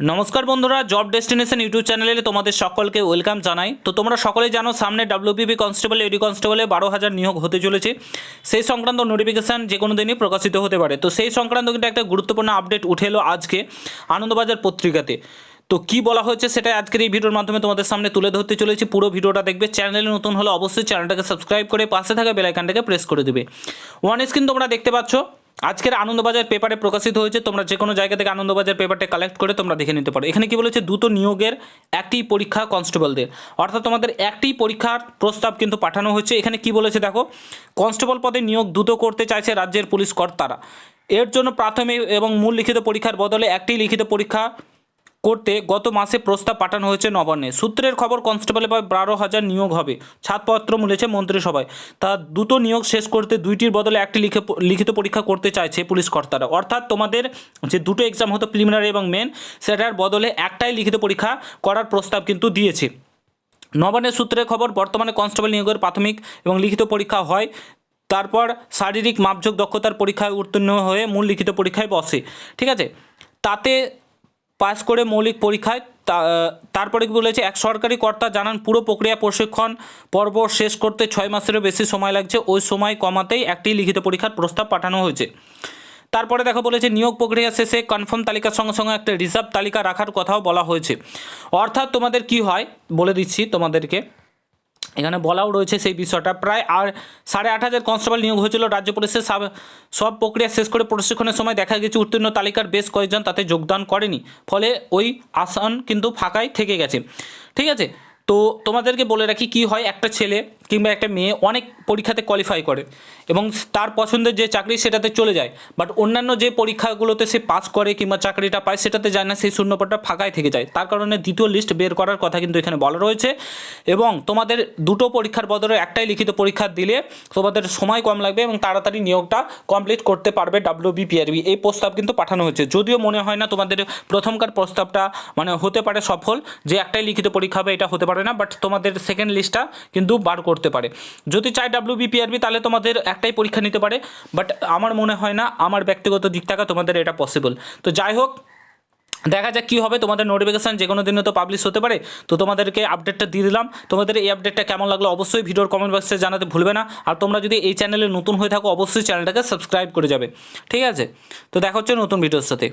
নমস্কার বন্ধুরা job destination YouTube চ্যানেলে তোমাদের সকলকে ওয়েলকাম জানাই। তো তোমরা সকলেই জানো, সামনে ডাব্লিউপিপি কনস্টেবল এডি কনস্টেবলে বারো হাজার নিয়োগ হতে চলেছে। সেই সংক্রান্ত নোটিফিকেশান যে কোনো দিনই প্রকাশিত হতে পারে। তো সেই সংক্রান্ত কিন্তু একটা গুরুত্বপূর্ণ আপডেট উঠে এলো আজকে আনন্দবাজার পত্রিকাতে। তো কি বলা হয়েছে সেটা আজকের এই ভিডিওর মাধ্যমে তোমাদের সামনে তুলে ধরতে চলেছি। পুরো ভিডিওটা দেখবে। চ্যানেলে নতুন হলে অবশ্যই চ্যানেলটাকে সাবস্ক্রাইব করে পাশে থাকা বেলাইকানটাকে প্রেস করে দেবে। ওয়ান স্ক্রিন তোমরা দেখতে পাচ্ছ। আজকের আনন্দবাজার পেপারে প্রকাশিত হয়েছে, তোমরা যে কোনো জায়গা থেকে আনন্দবাজার পেপারটা কালেক্ট করে তোমরা দেখে নিতে পারো। এখানে কি বলেছে? দ্রুত নিয়োগের একটি পরীক্ষা কনস্টেবলদের অর্থাৎ তোমাদের একটি পরীক্ষার প্রস্তাব কিন্তু পাঠানো হয়েছে। এখানে কি বলেছে দেখো? কনস্টেবল পদে নিয়োগ দ্রুত করতে চাইছে রাজ্যের পুলিশ কর্তারা। এর জন্য প্রাথমিক এবং মূল লিখিত পরীক্ষার বদলে একটি লিখিত পরীক্ষা করতে গত মাসে প্রস্তাব পাঠানো হয়েছে নবান্নে। সূত্রের খবর কনস্টেবলে প্রায় বারো হাজার নিয়োগ হবে। ছাদপত্র মিলেছে মন্ত্রিসভায়। তা দ্রুত নিয়োগ শেষ করতে দুইটির বদলে একটি লিখে লিখিত পরীক্ষা করতে চাইছে পুলিশ কর্তারা। অর্থাৎ তোমাদের যে দুটো এক্সাম হতো প্রিলিমিনারি এবং মেন সেটার বদলে একটাই লিখিত পরীক্ষা করার প্রস্তাব কিন্তু দিয়েছে। নবান্নের সূত্রের খবর, বর্তমানে কনস্টেবল নিয়োগের প্রাথমিক এবং লিখিত পরীক্ষা হয়। তারপর শারীরিক মাপযোগ দক্ষতার পরীক্ষায় উত্তীর্ণ হয়ে মূল লিখিত পরীক্ষায় বসে। ঠিক আছে? তাতে পাস করে মৌলিক পরীক্ষায় তারপরে কি বলেছে, এক সরকারি কর্তা জানান, পুরো প্রক্রিয়া প্রশিক্ষণ পর্ব শেষ করতে ছয় মাসেরও বেশি সময় লাগছে, ওই সময় কমাতেই একটি লিখিত পরীক্ষার প্রস্তাব পাঠানো হয়েছে। তারপরে দেখো বলেছে, নিয়োগ প্রক্রিয়া শেষে কনফার্ম তালিকার সঙ্গে সঙ্গে একটা রিজার্ভ তালিকা রাখার কথাও বলা হয়েছে। অর্থাৎ তোমাদের কি হয়, বলে দিচ্ছি তোমাদেরকে। এখানে বলাও রয়েছে সেই বিষয়টা। প্রায় আর সাড়ে আট হাজার কনস্টেবল নিয়োগ হয়েছিল রাজ্য পুলিশের সব সব প্রক্রিয়া শেষ করে প্রশিক্ষণের সময় দেখা গেছে উত্তীর্ণ তালিকার বেশ কয়েকজন তাতে যোগদান করেনি। ফলে ওই আসন কিন্তু ফাঁকাই থেকে গেছে। ঠিক আছে? তো তোমাদেরকে বলে রাখি কি হয়? একটা ছেলে কিংবা একটা মেয়ে অনেক পরীক্ষাতে কোয়ালিফাই করে এবং তার পছন্দের যে চাকরি সেটাতে চলে যায়। বাট অন্যান্য যে পরীক্ষাগুলোতে সে পাস করে কিংবা চাকরিটা পায় সেটাতে যায় না, সেই শূন্যপদটা ফাঁকাই থেকে যায়। তার কারণে দ্বিতীয় লিস্ট বের করার কথা কিন্তু এখানে বলা রয়েছে এবং তোমাদের দুটো পরীক্ষার বদলে একটাই লিখিত পরীক্ষা দিলে তোমাদের সময় কম লাগবে এবং তাড়াতাড়ি নিয়োগটা কমপ্লিট করতে পারবে ডাব্লিউ বিপিআরবি এই প্রস্তাব কিন্তু পাঠানো হয়েছে। যদিও মনে হয় না তোমাদের প্রথমকার প্রস্তাবটা মানে হতে পারে সফল, যে একটাই লিখিত পরীক্ষা হবে এটা হতে পারে না বাট তোমাদের সেকেন্ড লিস্টটা কিন্তু বার করতে পারে। যদি চাই ডাব্লিউ বিপিআরবি তাহলে তোমাদের একটাই পরীক্ষা নিতে পারে। বাট আমার মনে হয় না, আমার ব্যক্তিগত দিক থেকে তোমাদের এটা পসিবল তো যাই হোক, দেখা যাক কী হবে। তোমাদের নোটিফিকেশান যে কোনো দিনে তো পাবলিশ হতে পারে। তো তোমাদেরকে আপডেটটা দিয়ে দিলাম। তোমাদের এই আপডেটটা কেমন লাগল অবশ্যই ভিডিওর কমেন্ট বক্সে জানাতে ভুলবে না। আর তোমরা যদি এই চ্যানেলে নতুন হয়ে থাকো, অবশ্যই চ্যানেলটাকে সাবস্ক্রাইব করে যাবে। ঠিক আছে? তো দেখা হচ্ছে নতুন ভিডিওর সাথে।